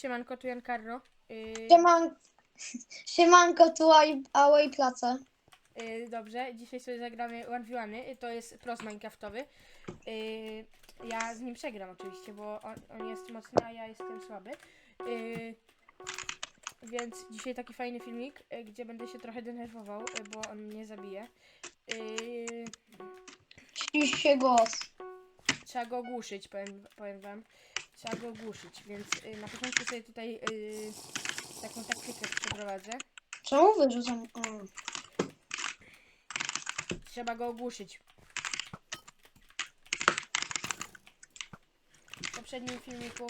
Siemanko, tu Jan Carro. Yy, Sieman... Siemanko, tu Away- Away Place. yy, dobrze, dzisiaj sobie zagramy One v One. Yy, To jest pros Minecraftowy. Yy, ja z nim przegram oczywiście, bo on, on jest mocny, a ja jestem słaby. Yy, więc dzisiaj taki fajny filmik, yy, gdzie będę się trochę denerwował, yy, bo on mnie zabije. Yy, się głos. trzeba go ogłuszyć, powiem, powiem wam. Trzeba go ogłuszyć, więc yy, na początku sobie tutaj yy, taką taktykę przeprowadzę. Czemu wyrzucam? Mm. Trzeba go ogłuszyć. W poprzednim filmiku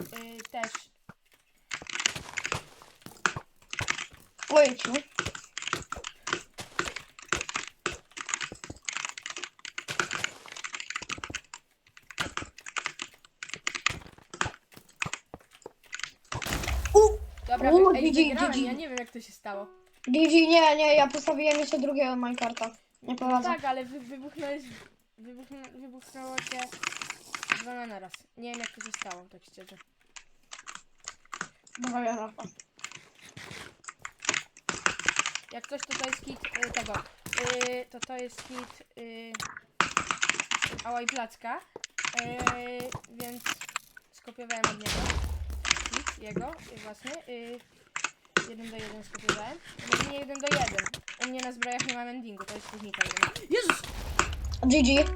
y, też Ojciu. U! Dobra, U, ej, GG, wygrałem, GG. ja nie wiem jak to się stało. GG, nie, nie, ja postawiłem jeszcze drugiego Minecarta. Nie No tak, ale wy, wybuchnąłeś, wybuchnę, wybuchnęło cię dwa na raz. Nie wiem jak to się stało, tak szczerze. Dobra, ja na Jak coś to to jest kit y, tego, y, to to jest kit y, Ała i Placka, y, więc skopiowałem od niego jego y, własny, y, jeden do jeden skopiowałem, może nie jeden do jeden, u mnie na zbrojach nie ma mendingu, to jest technika jedna. Jezus! GG.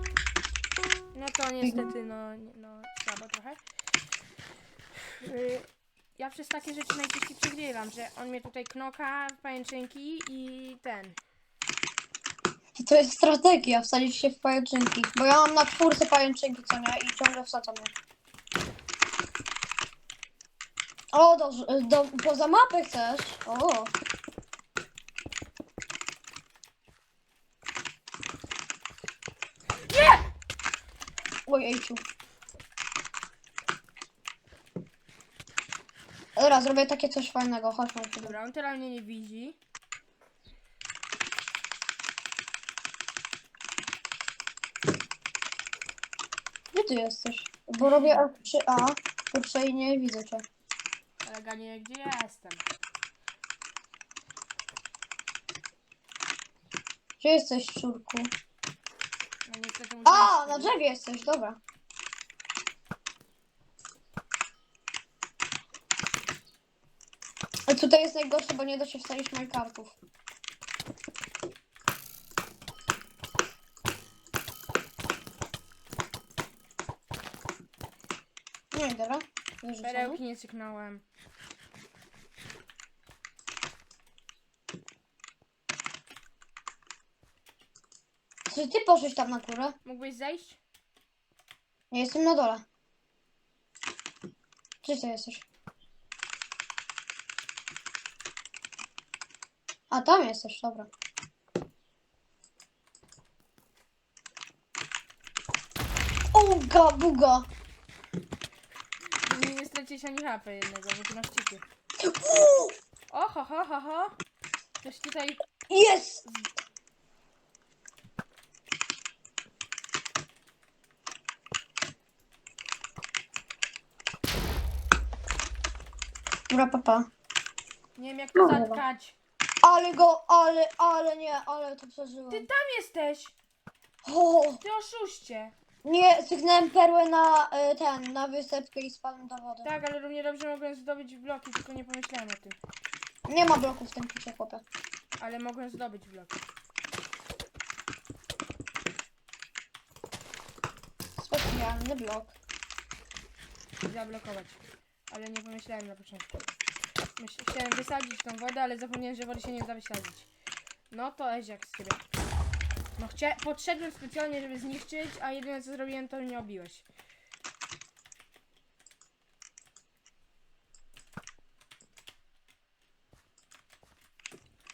No to niestety, no, nie- no słabo trochę. Y, ja przez takie rzeczy najczęściej przegrywam, że on mnie tutaj knoka, pajęczynki i ten. To jest strategia, wsadzić się w pajęczynki. Bo ja mam na czwórce pajęczynki, co nie? I ciągle wsadzam je. O, do, do, poza mapę chcesz? O. Nie! Ojejciu. Dobra, zrobię takie coś fajnego. Chodź, chodź. Dobra, on teraz mnie nie widzi. Gdzie ty jesteś? Bo robię F3A, kurczę i nie widzę cię. Ale ganie, gdzie ja jestem? Gdzie jesteś, szczurku? No niestety muszę iść na drzewie jesteś, dobra. A tutaj jest najgorsze, bo nie da się wstawić kartów. Nie, dobra. Wyrzucamy. Perełki nie cyknąłem. Czy ty poszłeś tam na górę? Mógłbyś zejść? Ja jestem na dole. Gdzie ty jesteś? A tam jesteś, dobra. Uga, buga. Nie, nie straciłeś ani HP jednego, bo ty masz city. Uuu, Oho, ho, ho, ho. Ktoś tutaj... Jest! Dobra, papa. Nie wiem jak to No, chyba. zatkać. Ale go, ale, ale nie, ale to przeżyłem. Ty tam jesteś! O, Ty oszuście! nie, sygnąłem perłę na y, ten, na wysepkę i spadłem do wody. Tak, ale równie dobrze mogłem zdobyć bloki, tylko nie pomyślałem o tym. Nie ma bloków w tym picie, chłopie. Ale mogłem zdobyć bloki. Specjalny blok. Zablokować. Ale nie pomyślałem na początku. Myśl, chciałem wysadzić tą wodę, ale zapomniałem, że wody się nie da wysadzić. No to Eziak z ciebie. No chcia... podszedłem specjalnie, żeby zniszczyć, a jedyne co zrobiłem to mnie obiłeś.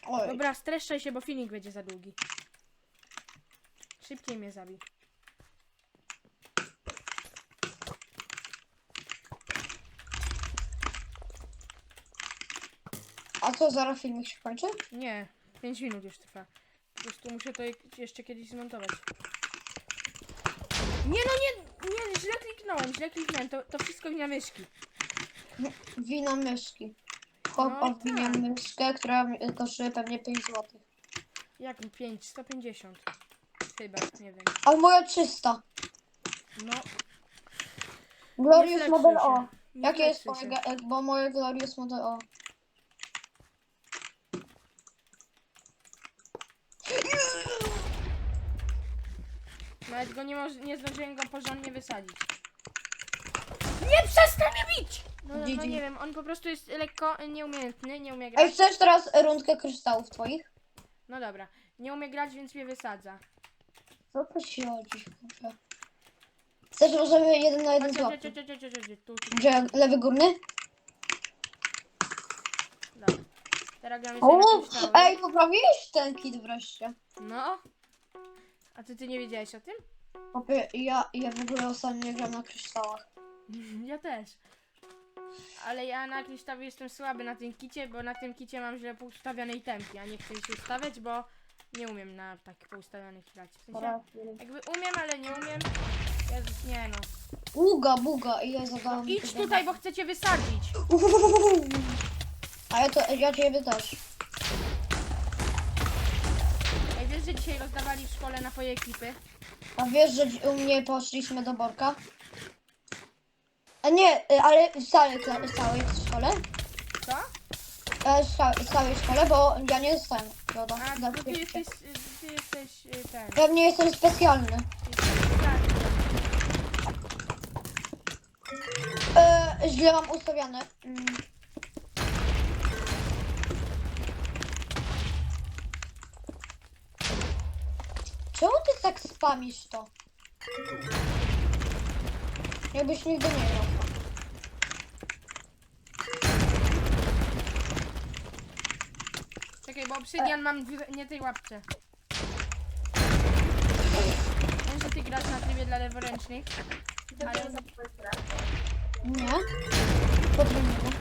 Oj. Dobra, streszczaj się, bo filmik będzie za długi. Szybciej mnie zabij. A co, zaraz filmik się kończy? Nie, 5 minut już trwa. Po prostu muszę to jeszcze kiedyś zmontować. Nie no, nie, nie, źle kliknąłem, źle kliknąłem, to, to wszystko wina myszki. Wino myszki. Chłop No tak. myszkę, która mi- kosztuje pewnie 5 zł. Jak 5? 150. Chyba, nie wiem. A moja 300. No, Glorious Model. O. Jakie jest ga- bo moje Glorious Model O. Nawet go nie, moż, nie zdążyłem go porządnie wysadzić. Nie przestań mnie bić! No, no, no GG. nie wiem, on po prostu jest lekko nieumiejętny, nie umie grać. Ej, chcesz teraz rundkę kryształów twoich? No dobra, nie umie grać, więc mnie wysadza. Co to ci chodzi? Chcesz możemy jeden na jeden Chodź, chodź, złapać? chodź, chodź, chodź, chodź, chodź, tu, tu, Gdzie lewy górny? dobra. Teraz gramy sobie O, na kryształy. ej, poprawiłeś ten kit wreszcie. No. A ty, ty nie wiedziałeś o tym? Popie, ja, ja w ogóle ostatnio gram na kryształach. Ja też. Ale ja na krysztawie jestem słaby na tym kicie, bo na tym kicie mam źle poustawione itemki, a nie chcę ich ustawiać, bo nie umiem na tak poustawionych grać. W sensie, jakby umiem, ale nie umiem. Jezus, nie no. Buga, buga, i ja no zadałam. idź tutaj, bo chcę cię wysadzić. A ja to, ja ciebie też. Ej, wiesz, że dzisiaj rozdawali w szkole na twoje ekipy? A wiesz, że u mnie poszliśmy do Borka? A nie, y, ale w całej, kla- w całej szkole? Co? E, W ca- w całej szkole, bo ja nie jestem. Doda, A, da- to ty jesteś, ty jesteś y, ten. Ja nie jestem specjalny. Tak. E, źle mam ustawione. Mm. Czemu ty tak spamisz to? Jakbyś nigdy nie grał. Czekaj, bo obsydian mam w nie tej łapce. Wiem, że ty grasz na trybie dla leworęcznych, ale Nie? Potrebuję.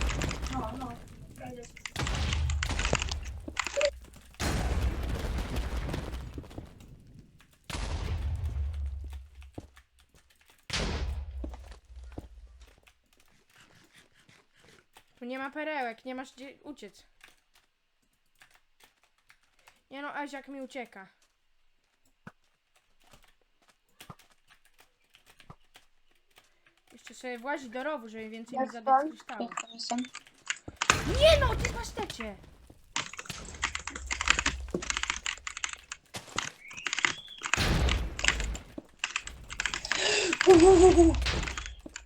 Tu nie ma perełek, nie masz gdzie uciec. Nie no, Aziak mi ucieka. Jeszcze sobie włazić do rowu, żeby więcej mi zadać kryształów. Nie no, ty pasztecie!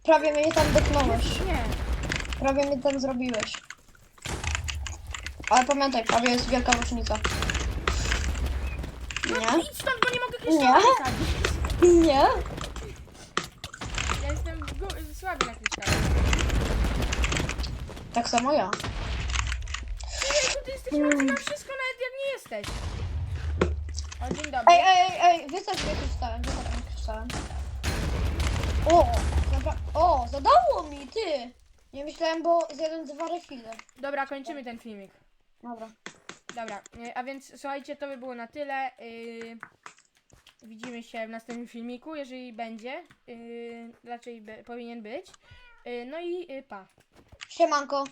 Prawie mnie tam dotknąłeś. Nie. Prawie mnie tam zrobiłeś. Ale pamiętaj, prawie jest wielka różnica. No Nie? idź stąd, bo nie mogę kryształów Nie. wysadzić. Nie? Ja jestem gu- słaby na kryształach. Tak samo ja. Ty, ty jesteś mm. na wszystko, nawet jak nie jesteś. O, dzień dobry. Ej, ej, ej, ej, wysadź mnie kryształem, wysadź mnie kryształem. O, o, zadało mi, ty! Nie myślałem, bo zjadłem dwa refile. Dobra, kończymy ten filmik. Dobra. Dobra, y, a więc słuchajcie, to by było na tyle. Y, widzimy się w następnym filmiku, jeżeli będzie. Y, raczej be, powinien być. Y, no i y, pa. Siemanko.